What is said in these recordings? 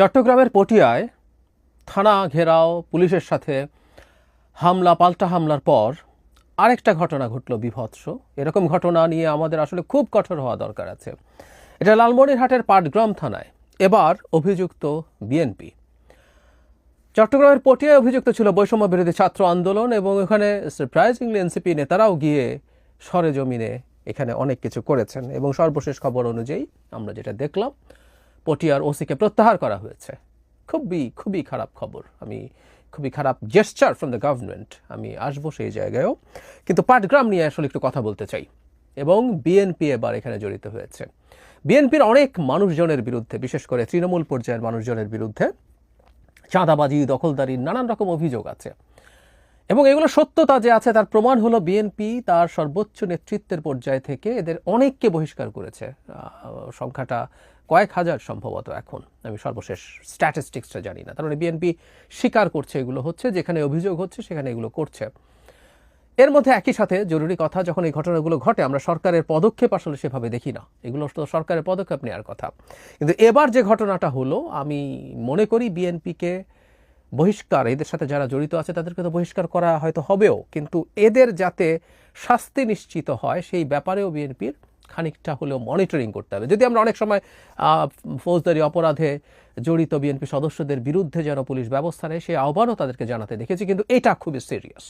চট্টগ্রামের পটিয়ায় থানা ঘেরাও, পুলিশের সাথে হামলা, পাল্টা হামলার পর আরেকটা ঘটনা ঘটলো বিভৎস। এরকম ঘটনা নিয়ে আমাদের আসলে খুব কঠোর হওয়া দরকার আছে। এটা লালমনিরহাটের পাটগ্রাম থানায়। এবার অভিযুক্ত বিএনপি। চট্টগ্রামের পটিয়ায় অভিযুক্ত ছিল বৈষম্য বিরোধী ছাত্র আন্দোলন এবং এখানে সারপ্রাইজিংলি এনসিপি নেতারাও গিয়ে সরেজমিনে এখানে অনেক কিছু করেছেন এবং সর্বশেষ খবর অনুযায়ী আমরা যেটা দেখলাম পটিয়ার ওসিকে প্রত্যাহার করা হয়েছে। খুবই খুবই খারাপ খবর। আমি খুবই খারাপ জেস্টার ফ্রম দ্য গভর্নমেন্ট আমি আসব সেই জায়গায়ও। কিন্তু পাটগ্রাম নিয়ে আসলে একটু কথা বলতে চাই। এবং বিএনপি এবার এখানে জড়িত হয়েছে। বিএনপির অনেক মানুষজনের বিরুদ্ধে, বিশেষ করে তৃণমূল পর্যায়ের মানুষজনের বিরুদ্ধে চাঁদাবাজি, দখলদারি, নানান রকম অভিযোগ আছে। এবং এগুলো সত্যতা যে আছে, তার প্রমাণ হলো বিএনপি তার সর্বোচ্চ নেতৃত্বের পর্যায় থেকে এদের অনেককে বহিষ্কার করেছে। সংখ্যাটা কয়েক হাজার সম্ভবত এখন। আমি সর্বশেষ স্ট্যাটিস্টিক্সটা জানি না। মানে বিএনপি স্বীকার করছে এগুলো হচ্ছে, যেখানে অভিযোগ হচ্ছে সেখানে এগুলো করছে। এর মধ্যে একই সাথে জরুরি কথা, যখন এই ঘটনাগুলো ঘটে, আমরা সরকারের পদক্ষেপ আসলে সেভাবে দেখি না। এগুলো তো সরকারের পদক্ষেপ নেওয়ার কথা। কিন্তু এবার যে ঘটনাটা হলো, আমি মনে করি বিএনপিকে বহিষ্কার, এদের সাথে যারা জড়িত আছে, তাদেরকে তো বহিষ্কার করা হয়তো হবেও। কিন্তু এদের যাতে শাস্তি নিশ্চিত হয়, সেই ব্যাপারেও বিএনপির খানিকটা হলেও মনিটরিং করতে হবে। যদি আমরা অনেক সময় ফৌজদারি অপরাধে জড়িত বিএনপি সদস্যদের বিরুদ্ধে যেন পুলিশ ব্যবস্থা নেয়, সেই আহ্বানও তাদেরকে জানাতে দেখেছি, কিন্তু এটা খুবই সিরিয়াস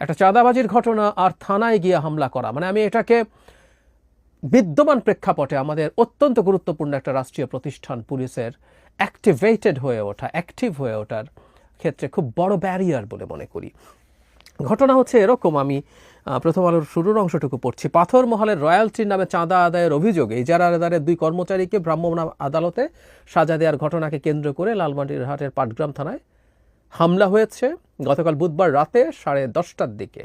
একটা চাঁদাবাজির ঘটনা আর থানায় গিয়ে হামলা করা মানে আমি এটাকে বিদ্যমান প্রেক্ষাপটে আমাদের অত্যন্ত গুরুত্বপূর্ণ একটা রাষ্ট্রীয় প্রতিষ্ঠান পুলিশের অ্যাক্টিভেটেড হয়ে ওঠা অ্যাক্টিভ হয়ে ওঠার ক্ষেত্রে খুব বড় ব্যারিয়ার বলে মনে করি। ঘটনা হচ্ছে এরকম, আমি প্রথম আলোর শুরুর অংশটুকু পড়ছি। পাথর মহলের রয়্যালটির নামে চাঁদা আদায়ের অভিযোগে ইজারাদারের দুই কর্মচারীকে ভ্রাম্যমাণ আদালতে সাজা দেওয়ার ঘটনাকে কেন্দ্র করে লালমাটিরহাটের পাটগ্রাম থানায় হামলা হয়েছে। গতকাল বুধবার রাতে সাড়ে দশটার দিকে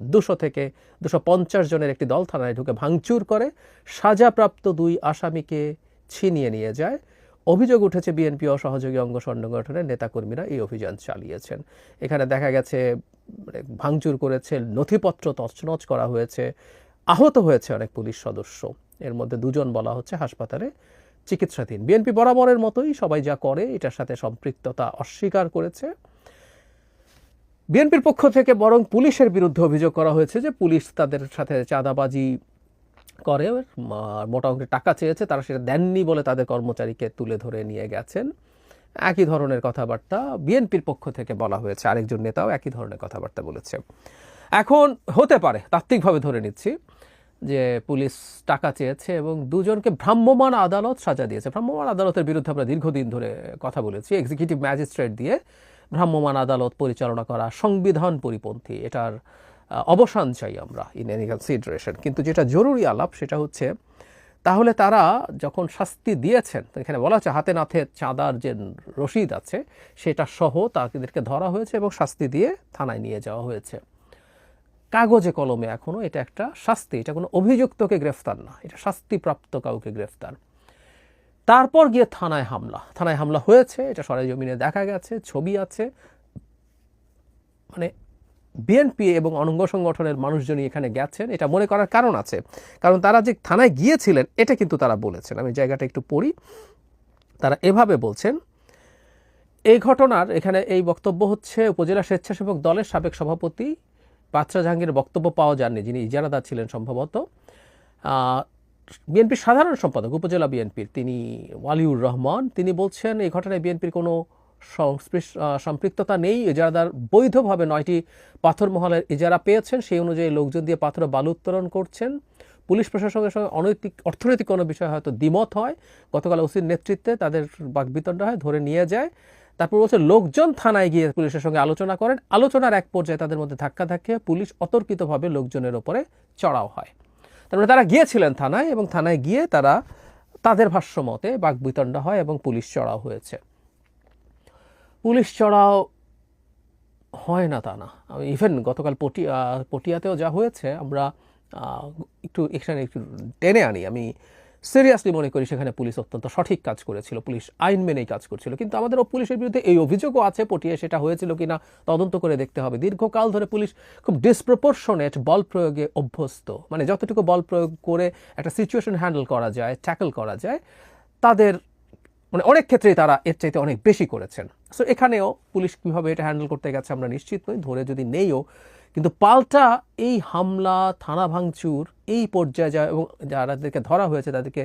দুশো থেকে দুশো পঞ্চাশ জনের একটি দল থানায় ঢুকে ভাঙচুর করে, সাজাপ্রাপ্ত দুই আসামিকে ছিনিয়ে নিয়ে যায়। অভিযোগ উঠেছে বিএনপি অসহযোগী অঙ্গ সংগঠনের নেতাকর্মীরা এই অভিযান চালিয়েছেন। এখানে দেখা গেছে মানে ভাঙচুর করেছে, নথিপত্র তছনছ করা হয়েছে, আহত হয়েছে অনেক পুলিশ সদস্য। এর মধ্যে দুজন বলা হচ্ছে হাসপাতালে চিকিৎসাধীন। বিএনপি বরাবরের মতোই সবাই যা করে, এটার সাথে সম্পৃক্ততা অস্বীকার করেছে। বিএনপির পক্ষ থেকে বরং পুলিশের বিরুদ্ধে অভিযোগ করা হয়েছে যে পুলিশ তাদের সাথে চাঁদাবাজি করে মোটা অঙ্কের টাকা চেয়েছে, তারা সেটা দেননি বলে তাদের কর্মচারীকে তুলে ধরে নিয়ে গেছেন। একই ধরনের কথাবার্তা বিএনপির পক্ষ থেকে বলা হয়েছে। আরেকজন নেতাও একই ধরনের কথাবার্তা বলেছে। এখন হতে পারে, তাত্ত্বিকভাবে ধরে নিচ্ছি, যে পুলিশ টাকা চেয়েছে এবং দুজনকে ভ্রাম্যমাণ আদালত সাজা দিয়েছে। ভ্রাম্যমাণ আদালতের বিরুদ্ধে আমরা দীর্ঘদিন ধরে কথা বলেছি। এক্সিকিউটিভ ম্যাজিস্ট্রেট দিয়ে ভ্রাম্যমাণ আদালত পরিচালনা করা সংবিধান পরিপন্থী। এটার অবসান চাই আমরা ইন এনি কনসিডারেশন কিন্তু যেটা জরুরি আলাপ, সেটা হচ্ছে তাহলে তারা যখন শাস্তি দিয়েছেন এখানে বলা হচ্ছে হাতে নাতে চাঁদার যে রশিদ আছে, সেটা সহ তাদেরকে ধরা হয়েছে এবং শাস্তি দিয়ে থানায় নিয়ে যাওয়া হয়েছে। কাগজে কলমে এখনও এটা একটা শাস্তি, এটা কোনো অভিযুক্তকে গ্রেফতার না, এটা শাস্তিপ্রাপ্ত কাউকে গ্রেফতার। তারপর গিয়ে থানায় হামলা থানায় হামলা হয়েছে, এটা সরেজমিনে দেখা গেছে, ছবি আছে। মানে বিএনপি এবং অনঙ্গ সংগঠনের মানুষজনই এখানে গেছেন, এটা মনে করার কারণ আছে। কারণ তারা যে থানায় গিয়েছিলেন, এটা কিন্তু তারা বলেছেন। আমি জায়গাটা একটু পড়ি। তারা এভাবে বলছেন, এই ঘটনার এখানে এই বক্তব্য হচ্ছে উপজেলা স্বেচ্ছাসেবক দলের সাবেক সভাপতি বাচ্চা জাহাঙ্গীরের বক্তব্য পাওয়া যাননি, যিনি ইজারাদার ছিলেন সম্ভবত। বিএনপির সাধারণ সম্পাদক, উপজেলা বিএনপির তিনি ওয়ালিউর রহমান। তিনি বলছেন, এই ঘটনায় বিএনপির কোনো সম্পৃক্ততা নেই। ইজারাদার বৈধভাবে নয়টি পাথর মহলের ইজারা পেয়েছেন। সেই অনুযায়ী লোকজন দিয়ে পাথর বালু উত্তোলন করছেন। পুলিশ প্রশাসনের সঙ্গে অনৈতিক অর্থনৈতিক কোনো বিষয় হয়তো দ্বিমত হয়। গতকাল ওসির নেতৃত্বে তাদের বাকবিতণ্ডা হয়, ধরে নিয়ে যায়। তারপর বলছে, লোকজন থানায় গিয়ে পুলিশের সঙ্গে আলোচনা করেন। আলোচনার এক পর্যায়ে তাদের মধ্যে ধাক্কা ধাক্কে পুলিশ অতর্কিতভাবে লোকজনের ওপরে চড়াও হয়। তার মানে তারা গিয়েছিলেন থানায় এবং থানায় গিয়ে তারা তাদের ভাষ্য মতে বাকবিতণ্ডা হয় এবং পুলিশ চড়াও হয়েছে। পুলিশ চড়াও হয় না তা না। আমি ইভেন গতকাল পটিয়া পটিয়াতেও যা হয়েছে, আমরা একটু এখানে একটু টেনে আনি। আমি সিরিয়াসলি মনে করি সেখানে পুলিশ অত্যন্ত সঠিক কাজ করেছিল। পুলিশ আইন মেনেই কাজ করছিল। কিন্তু আমাদের ও পুলিশের বিরুদ্ধে এই অভিযোগও আছে পটিয়ে সেটা হয়েছিল কিনা তদন্ত করে দেখতে হবে। দীর্ঘকাল ধরে পুলিশ খুব ডিসপ্রপোর্শনেট বল প্রয়োগে অভ্যস্ত। মানে যতটুকু বল প্রয়োগ করে একটা সিচুয়েশন হ্যান্ডেল করা যায় ট্যাকল করা যায়, তাদের মানে অনেক ক্ষেত্রেই তারা এর চাইতে অনেক বেশি করেছেন। সো এখানেও পুলিশ কীভাবে এটা হ্যান্ডেল করতে গেছে আমরা নিশ্চিত নই, ধরে যদি নেইও, কিন্তু পাল্টা এই হামলা, থানা ভাঙচুর, এই পর্যায়ে যা এবং যারাদেরকে ধরা হয়েছে তাদেরকে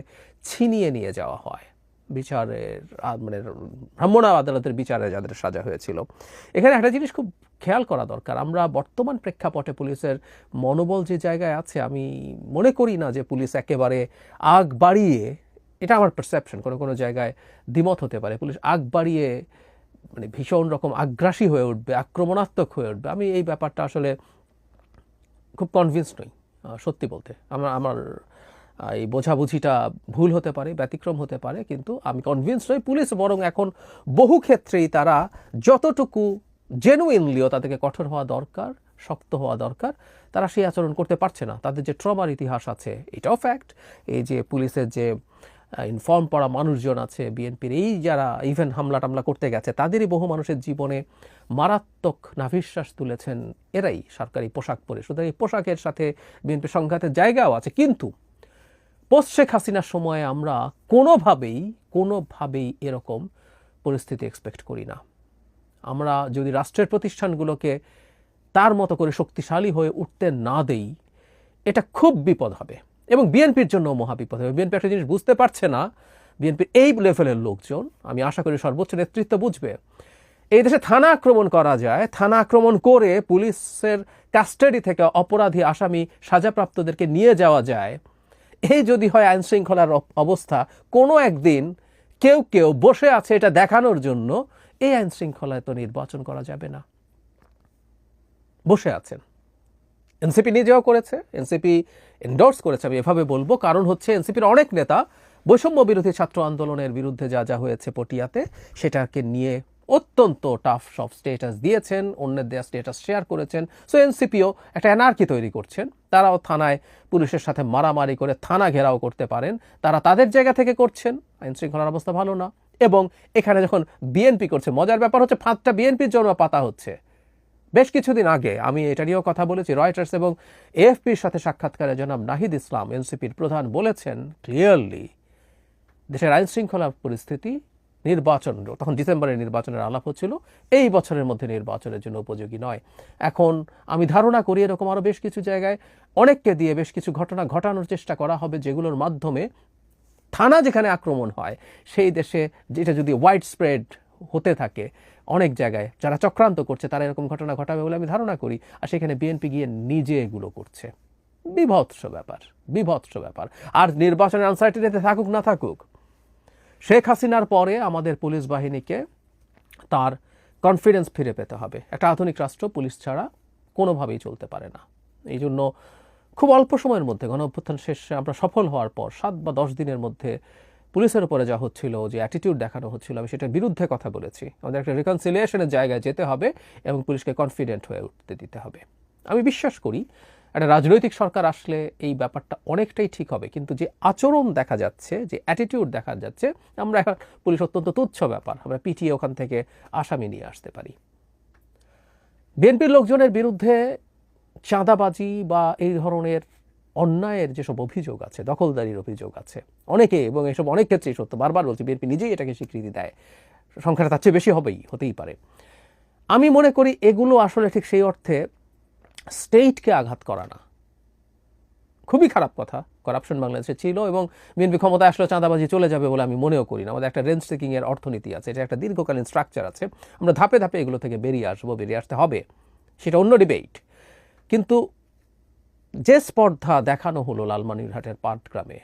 ছিনিয়ে নিয়ে যাওয়া হয়। বিচারের মানে ভ্রাম্যমাণ আদালতের বিচারে যাদের সাজা হয়েছিল। এখানে একটা জিনিস খুব খেয়াল করা দরকার। আমরা বর্তমান প্রেক্ষাপটে পুলিশের মনোবল যে জায়গায় আছে, আমি মনে করি না যে পুলিশ একেবারে আগ বাড়িয়ে এটা আমার পারসেপশন কোনো কোনো জায়গায় দ্বিমত হতে পারে। পুলিশ আগ বাড়িয়ে মানে ভীষণ রকম আগ্রাসী হয়ে উঠবে, আক্রমণাত্মক হয়ে উঠবে। আমি এই ব্যাপারটা আসলে খুব কনভিন্স নই সত্যি বলতে। আমার আমার এই বোঝাবুঝিটা ভুল হতে পারে, ব্যতিক্রম হতে পারে, কিন্তু আমি কনভিন্স নই। পুলিশ বরং এখন বহু ক্ষেত্রেই তারা যতটুকু জেনুইনলিও তাদেরকে কঠোর হওয়া দরকার, শক্ত হওয়া দরকার, তারা সেই আচরণ করতে পারছে না। তাদের যে ট্রমার ইতিহাস আছে, এটাও ফ্যাক্ট এই যে পুলিশের যে ইনফর্ম পড়া মানুষজন আছে বিএনপির এই যারা ইভেন হামলা টামলা করতে গেছে, তাদেরই বহু মানুষের জীবনে মারাত্মক নাভিশ্বাস তুলেছেন এরাই সরকারি পোশাক পরে। সুতরাং এই পোশাকের সাথে বিএনপি সংঘাতের জায়গাও আছে। কিন্তু পোস্ট শেখ হাসিনার সময়ে আমরা কোনোভাবেই কোনোভাবেই এরকম পরিস্থিতি এক্সপেক্ট করি না। আমরা যদি রাষ্ট্রের প্রতিষ্ঠানগুলোকে তার মতো করে শক্তিশালী হয়ে উঠতে না দেই, এটা খুব বিপদ হবে। এবং বিএনপির জন্য মহা বিপদ হবে। বিএনপি একটা জিনিস বুঝতে পারছে না বিএনপির এই লেভেলের লোকজন, আমি আশা করি সর্বোচ্চ নেতৃত্ব বুঝবে, এই দেশে থানা আক্রমণ করা যায়। থানা আক্রমণ করে পুলিশের কাস্টাডি থেকে অপরাধী আসামি সাজাপ্রাপ্তদেরকে নিয়ে যাওয়া যায়। এই যদি হয় আইন শৃঙ্খলার অবস্থা, কোনো একদিন কেউ কেউ বসে আছে এটা দেখানোর জন্য, এই আইন শৃঙ্খলায় তো নির্বাচন করা যাবে না। বসে আছেন। এনসিপি নিজেও করেছে, এনসিপি এন্ডোর্স করেছে, আমি এভাবে বলব। কারণ হচ্ছে এনসিপির অনেক নেতা বৈষম্য বিরোধী ছাত্র আন্দোলনের বিরুদ্ধে যা যা হয়েছে পটিয়াতে, সেটাকে নিয়ে অত্যন্ত টাফ সব স্টেটাস দিয়েছেন, অন্যের দেওয়া স্টেটাস শেয়ার করেছেন। সো এনসিপিও একটা এনার্কি তৈরি করছেন। তারাও থানায় পুলিশের সাথে মারামারি করে থানা ঘেরাও করতে পারেন। তারা তাদের জায়গা থেকে করছেন আইন শৃঙ্খলার অবস্থা ভালো না। এবং এখানে যখন বিএনপি করছে, মজার ব্যাপার হচ্ছে ফাঁদটা বিএনপির জন্য পাতা হচ্ছে। বেশ কিছুদিন আগে আমি এটা নিয়েও কথা বলেছি রয়টার্স এবং এএফপির সাথে সাক্ষাৎকারে জনাব নাহিদ ইসলাম এনসিপির প্রধান বলেছেন ক্লিয়ারলি দেশের আইন শৃঙ্খলা পরিস্থিতি নির্বাচন তখন ডিসেম্বরের নির্বাচনের আলাপ হচ্ছিল, এই বছরের মধ্যে নির্বাচনের জন্য উপযোগী নয়। এখন আমি ধারণা করি এরকম আরও বেশ কিছু জায়গায় অনেককে দিয়ে বেশ কিছু ঘটনা ঘটানোর চেষ্টা করা হবে যেগুলোর মাধ্যমে থানা যেখানে আক্রমণ হয়, সেই দেশে যেটা যদি ওয়াইড স্প্রেড হতে থাকে অনেক জায়গায় যারা চক্রান্ত করছে, তারা এরকম ঘটনা ঘটাবে বলে আমি ধারণা করি। আর সেখানে বিএনপি গিয়ে নিজে এগুলো করছে। বিভৎস ব্যাপার বিভৎস ব্যাপার। আর নির্বাচনের আনসার্টিনিতে থাকুক, না থাকুক, শেখ হাসিনার পরে আমাদের পুলিশ বাহিনীকে তার কনফিডেন্স ফিরে পেতে হবে। একটা আধুনিক রাষ্ট্র, পুলিশ ছাড়া কোনোভাবেই চলতে পারে না। এই জন্য খুব অল্প সময়ের মধ্যে গণ অভ্যুত্থান শেষে আমরা সফল হওয়ার পর, সাত বা দশ দিনের মধ্যে পুলিশের উপরে যা হচ্ছিল, যে অ্যাটিটিউড দেখানো হচ্ছিল, আমি সেটার বিরুদ্ধে কথা বলেছি। আমাদের একটা রিকনসিলিয়েশনের জায়গায় যেতে হবে এবং পুলিশকে কনফিডেন্ট হয়ে উঠতে দিতে হবে। আমি বিশ্বাস করি, একটা রাজনৈতিক সরকার আসলে এই ব্যাপারটা অনেকটাই ঠিক হবে, কিন্তু যে আচরণ দেখা যাচ্ছে, যে অ্যাটিটিউড দেখা যাচ্ছে, আমরা এখন পুলিশ অত্যন্ত তুচ্ছ ব্যাপার। আমরা পিটিয়ে ওখান থেকে আসামি নিয়ে আসতে পারি। বিএনপির লোকজনের বিরুদ্ধে চাঁদাবাজি বা এই ধরনের অন্যায়ের যেসব অভিযোগ আছে, দখলদারির অভিযোগ আছে, অনেকে এবং এসব অনেক ক্ষেত্রেই সত্য, বারবার বলছি, বিএনপি নিজেই এটাকে স্বীকৃতি দেয়। সংখ্যাটা তার চেয়ে বেশি হবেই, হতেই পারে। আমি মনে করি এগুলো আসলে ঠিক সেই অর্থে স্টেটকে আঘাত করা না। খুবই খারাপ কথা, করাপশন বাংলাদেশে ছিল এবং বিএনপি ক্ষমতায় আসলে চাঁদাবাজি চলে যাবে বলে আমি মনেও করি না। আমাদের একটা রেঞ্জ টেকিং এর অর্থনীতি আছে, এটা একটা দীর্ঘকালীন স্ট্রাকচার আছে, আমরা ধাপে ধাপে এগুলো থেকে বেরিয়ে আসব, বেরিয়ে আসতে হবে, সেটা অন্য ডিবেট কিন্তু যে স্পর্ধা দেখানো হলো লালমানিরহাটের পাটগ্রামে,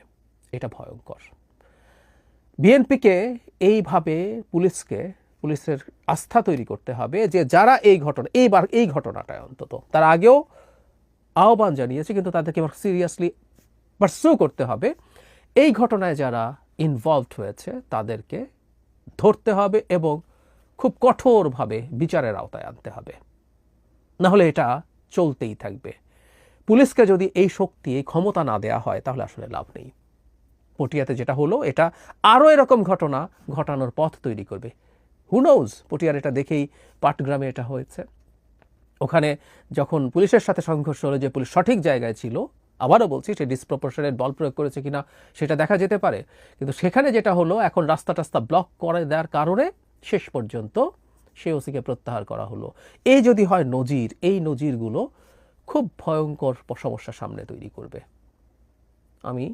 এটা ভয়ঙ্কর। বিএনপিকে এইভাবে পুলিশকে, পুলিশের আস্থা তৈরি করতে হবে যে যারা এই ঘটনা, এইবার এই ঘটনাটায় অন্তত, তার আগেও আহ্বান জানিয়েছে, কিন্তু তাদেরকে এবার সিরিয়াসলি পারসু করতে হবে। এই ঘটনায় যারা ইনভলভড হয়েছে, তাদেরকে ধরতে হবে এবং খুব কঠোরভাবে বিচারের আওতায় আনতে হবে। না হলে এটা চলতেই থাকবে। পুলিশকে যদি এই শক্তি, এই ক্ষমতা না দেয়া হয়, তাহলে আসলে লাভ নেই। পটিয়াতে যেটা হলো, এটা আরও এরকম ঘটনা ঘটানোর পথ তৈরি করবে। হুনোজ পটিয়ার এটা দেখেই পাটগ্রামে এটা হয়েছে। ওখানে যখন পুলিশের সাথে সংঘর্ষ হলো, যে পুলিশ সঠিক জায়গায় ছিল, আবারও বলছি, সে ডিসপ্রপোর্শনেট বল প্রয়োগ করেছে কিনা, সেটা দেখা যেতে পারে। কিন্তু সেখানে যেটা হলো, এখন রাস্তা টাস্তা ব্লক করে দেওয়ার কারণে শেষ পর্যন্ত সে ওসিকে প্রত্যাহার করা হলো। এই যদি হয় নজির, এই নজিরগুলো খুব ভয়ঙ্কর সমস্যা সামনে তৈরি করবে। আমি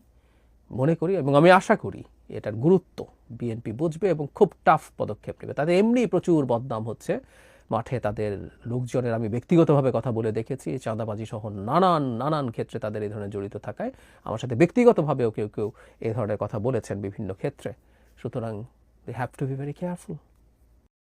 মনে করি এবং আমি আশা করি এটার গুরুত্ব বিএনপি বুঝবে এবং খুব টাফ পদক্ষেপ নেবে। তাদের এমনি প্রচুর বদনাম হচ্ছে। মাঠে তাদের লোকজনের আমি ব্যক্তিগতভাবে কথা বলে দেখেছি। চাঁদাবাজি সহ নানান নানান ক্ষেত্রে তাদের এই ধরনের জড়িত থাকায়। আমার সাথে ব্যক্তিগতভাবেও কেউ কেউ এই ধরনের কথা বলেছেন বিভিন্ন ক্ষেত্রে। সুতরাং they have to be very careful